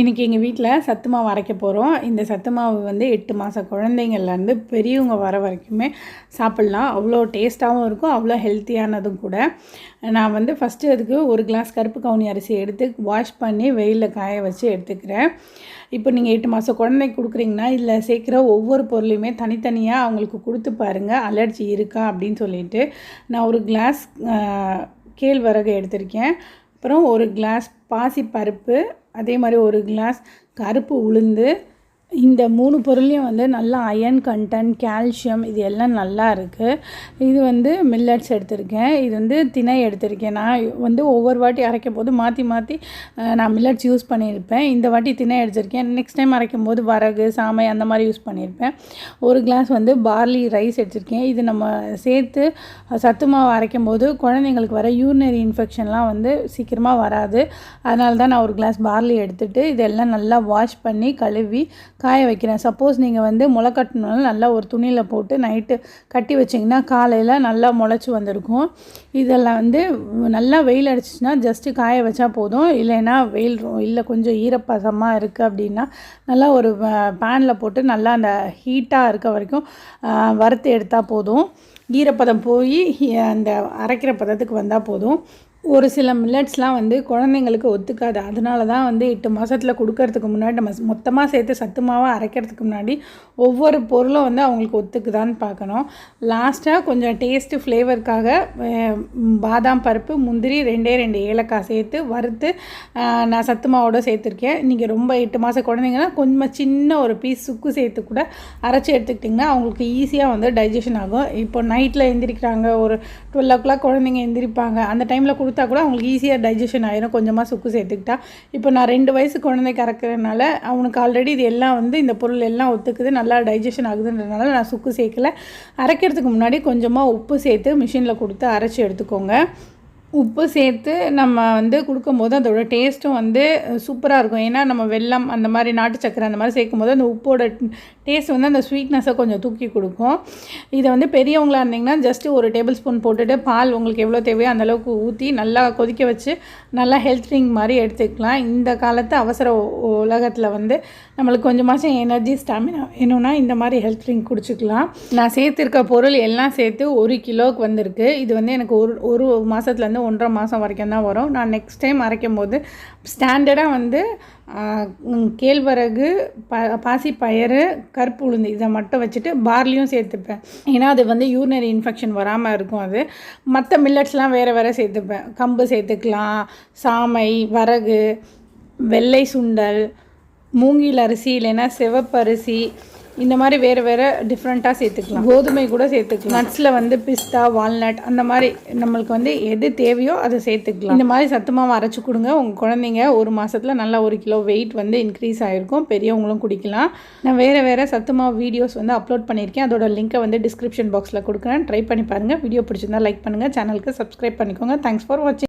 இன்றைக்கி எங்கள் வீட்டில் சத்து மாவு அரைக்க போகிறோம் இந்த சத்து மாவு வந்து எட்டு மாத குழந்தைங்கள்லேருந்து பெரியவங்க வர வரைக்குமே சாப்பிட்லாம். அவ்வளோ டேஸ்ட்டாகவும் இருக்கும் அவ்வளோ ஹெல்த்தியானதும் கூட. நான் வந்து ஃபஸ்ட்டு அதுக்கு ஒரு கிளாஸ் கருப்பு கவுனி அரிசி எடுத்து வாஷ் பண்ணி வெயிலில் காய வச்சு எடுத்துக்கிறேன். இப்போ நீங்கள் எட்டு மாதம் குழந்தைக்கு கொடுக்குறீங்கன்னா இதில் சேர்க்குற ஒவ்வொரு பொருளையுமே தனித்தனியாக அவங்களுக்கு கொடுத்து பாருங்கள் அலர்ஜி இருக்கா அப்படின்னு சொல்லிட்டு நான் ஒரு கிளாஸ் கேழ்வரகு எடுத்திருக்கேன். அப்புறம் ஒரு கிளாஸ் பாசி பருப்பு அதே மாதிரி ஒரு கிளாஸ் கருப்பு உளுந்து இந்த மூணு பொருளையும் வந்து நல்லா அயன் கண்டென்ட் கால்சியம் இது எல்லாம் நல்லா இருக்குது இது வந்து மில்லட்ஸ் எடுத்திருக்கேன். இது வந்து திணை எடுத்திருக்கேன். நான் வந்து ஒவ்வொரு வாட்டி அரைக்கும் போது மாற்றி மாற்றி நான் மில்லட்ஸ் யூஸ் பண்ணியிருப்பேன். இந்த வாட்டி திணை எடுத்திருக்கேன். நெக்ஸ்ட் டைம் அரைக்கும் போது வரகு சாமை அந்த மாதிரி யூஸ் பண்ணியிருப்பேன். ஒரு கிளாஸ் வந்து பார்லி ரைஸ் எடுத்திருக்கேன். இது நம்ம சேர்த்து சத்து மாவு அரைக்கும் போது குழந்தைங்களுக்கு வர யூரினரி இன்ஃபெக்ஷன்லாம் வந்து சீக்கிரமாக வராது. அதனால தான் நான் ஒரு கிளாஸ் பார்லி எடுத்துகிட்டு இதெல்லாம் நல்லா வாஷ் பண்ணி கழுவி காய வைக்கிறேன். சப்போஸ் நீங்கள் வந்து முளை கட்டினாலும் நல்லா ஒரு துணியில் போட்டு நைட்டு கட்டி வச்சிங்கன்னா காலையில் நல்லா முளைச்சி வந்திருக்கும். இதெல்லாம் வந்து நல்லா வெயில் அடிச்சிச்சின்னா ஜஸ்ட்டு காய வச்சா போதும். இல்லைன்னா வெயில் இல்லை கொஞ்சம் ஈரப்பதமாக இருக்குது அப்படின்னா நல்லா ஒரு பேனில் போட்டு நல்லா அந்த ஹீட்டாக இருக்க வரைக்கும் வறுத்து எடுத்தால் போதும். ஈரப்பதம் போய் அந்த அரைக்கிற பதத்துக்கு வந்தால் போதும். ஒரு சில மில்லட்ஸ்லாம் வந்து குழந்தைங்களுக்கு ஒத்துக்காது. அதனால தான் வந்து எட்டு மாதத்தில் கொடுக்கறதுக்கு முன்னாடி நம்ம மொத்தமாக சேர்த்து சத்துமாவாக அரைக்கிறதுக்கு முன்னாடி ஒவ்வொரு பொருளும் வந்து அவங்களுக்கு ஒத்துக்குதான்னு பார்க்கணும். லாஸ்ட்டாக கொஞ்சம் டேஸ்ட்டு ஃப்ளேவருக்காக பாதாம் பருப்பு முந்திரி ரெண்டே ரெண்டு ஏலக்காய் சேர்த்து வறுத்து நான் சத்துமாவோட சேர்த்துருக்கேன். நீங்கள் ரொம்ப எட்டு மாத குழந்தைங்கன்னா கொஞ்சம் சின்ன ஒரு பீஸ் சுக்கு சேர்த்து கூட அரைச்சி எடுத்துக்கிட்டிங்கன்னா அவங்களுக்கு ஈஸியாக வந்து டைஜஷன் ஆகும். இப்போ நைட்டில் எந்திரிக்கிறாங்க ஒரு டுவெல் ஓ கிளாக் குழந்தைங்க எந்திரிப்பாங்க அந்த டைமில் கொடுத்தா கூட அவங்களுக்கு ஈஸியாக டைஜஷன் ஆயிரும். கொஞ்சமாக சுக்கு சேர்த்துக்கிட்டா. இப்போ நான் ரெண்டு வயசு குழந்தைக்கு கறக்கிறதுனால அவனுக்கு ஆல்ரெடி இது எல்லாம் வந்து இந்த பொருள் எல்லாம் ஒத்துக்குது. நல்லா டைஜஷன் ஆகுதுன்றதுனால நான் சுக்கு சேர்க்கல. அரைக்கிறதுக்கு முன்னாடி கொஞ்சமாக உப்பு சேர்த்து மிஷினில் கொடுத்து அரைச்சி எடுத்துக்கோங்க. உப்பு சேர்த்து நம்ம வந்து கொடுக்கும்போது அதோட டேஸ்ட்டும் வந்து சூப்பராக இருக்கும். ஏன்னா நம்ம வெல்லம் அந்த மாதிரி நாட்டு சக்கரை அந்த மாதிரி சேர்க்கும் போது அந்த உப்போட டேஸ்ட் வந்து அந்த ஸ்வீட்னஸை கொஞ்சம் தூக்கி கொடுக்கும். இதை வந்து பெரியவங்களாக இருந்தீங்கன்னா ஜஸ்ட்டு ஒரு டேபிள் ஸ்பூன் போட்டுட்டு பால் உங்களுக்கு எவ்வளோ தேவையோ அந்தளவுக்கு ஊற்றி நல்லா கொதிக்க வச்சு நல்லா ஹெல்த் ட்ரிங்க் மாதிரி எடுத்துக்கலாம். இந்த காலத்து அவசர உலகத்தில் வந்து நம்மளுக்கு கொஞ்சமாச்சும் எனர்ஜி ஸ்டாமினா வேணும்னா இந்த மாதிரி ஹெல்த் ட்ரிங்க் குடிச்சிக்கலாம். நான் சேர்த்துருக்க பொருள் எல்லாம் சேர்த்து ஒரு கிலோவுக்கு வந்திருக்கு. இது வந்து எனக்கு ஒரு ஒரு மாதத்துலேருந்து வந்து ஒன்றரை மாதம் வரைக்கும் தான் வரும். நான் நெக்ஸ்ட் டைம் அரைக்கும் போது ஸ்டாண்டர்டாக வந்து கேழ்வரகு ப பாசி பயறு கருப்பு உளுந்து இதை மட்டும் வச்சுட்டு பார்லியும் சேர்த்துப்பேன். ஏன்னா அது வந்து யூரினரி இன்ஃபெக்ஷன் வராமல் இருக்கும் அது. மற்ற மில்லட்ஸ்லாம் வேறு வேறு சேர்த்துப்பேன். கம்பு சேர்த்துக்கலாம் சாமை வரகு வெள்ளை சுண்டல் மூங்கில் அரிசி இல்லைன்னா சிவப்பரிசி இந்த மாதிரி வேறு வேறு டிஃப்ரெண்ட்டாக சேர்த்துக்கலாம். கோதுமை கூட சேர்த்துக்கலாம். நட்ஸில் வந்து பிஸ்தா வால்நட் அந்த மாதிரி நம்மளுக்கு வந்து எது தேவையோ அதை சேர்த்துக்கலாம். இந்த மாதிரி சத்துமாவை அரைச்சி கொடுங்க. உங்கள் குழந்தைங்க ஒரு மாதத்தில் நல்லா ஒரு கிலோ வெயிட் வந்து இன்க்ரீஸ் ஆகிருக்கும் பெரியவங்களும் குடிக்கலாம். நான் வேறு வேறு சத்துமாவு வீடியோஸ் வந்து அப்லோட் பண்ணியிருக்கேன். அதோட லிங்க்கை வந்து டிஸ்கிரிப்ஷன் பாக்ஸில் கொடுக்குறேன். ட்ரை பண்ணி பாருங்கள் வீடியோ பிடிச்சிருந்தா லைக் பண்ணுங்கள் சேனலுக்கு சப்ஸ்கிரைப் பண்ணிக்கோங்க. தேங்க்ஸ் ஃபார் வாட்சிங்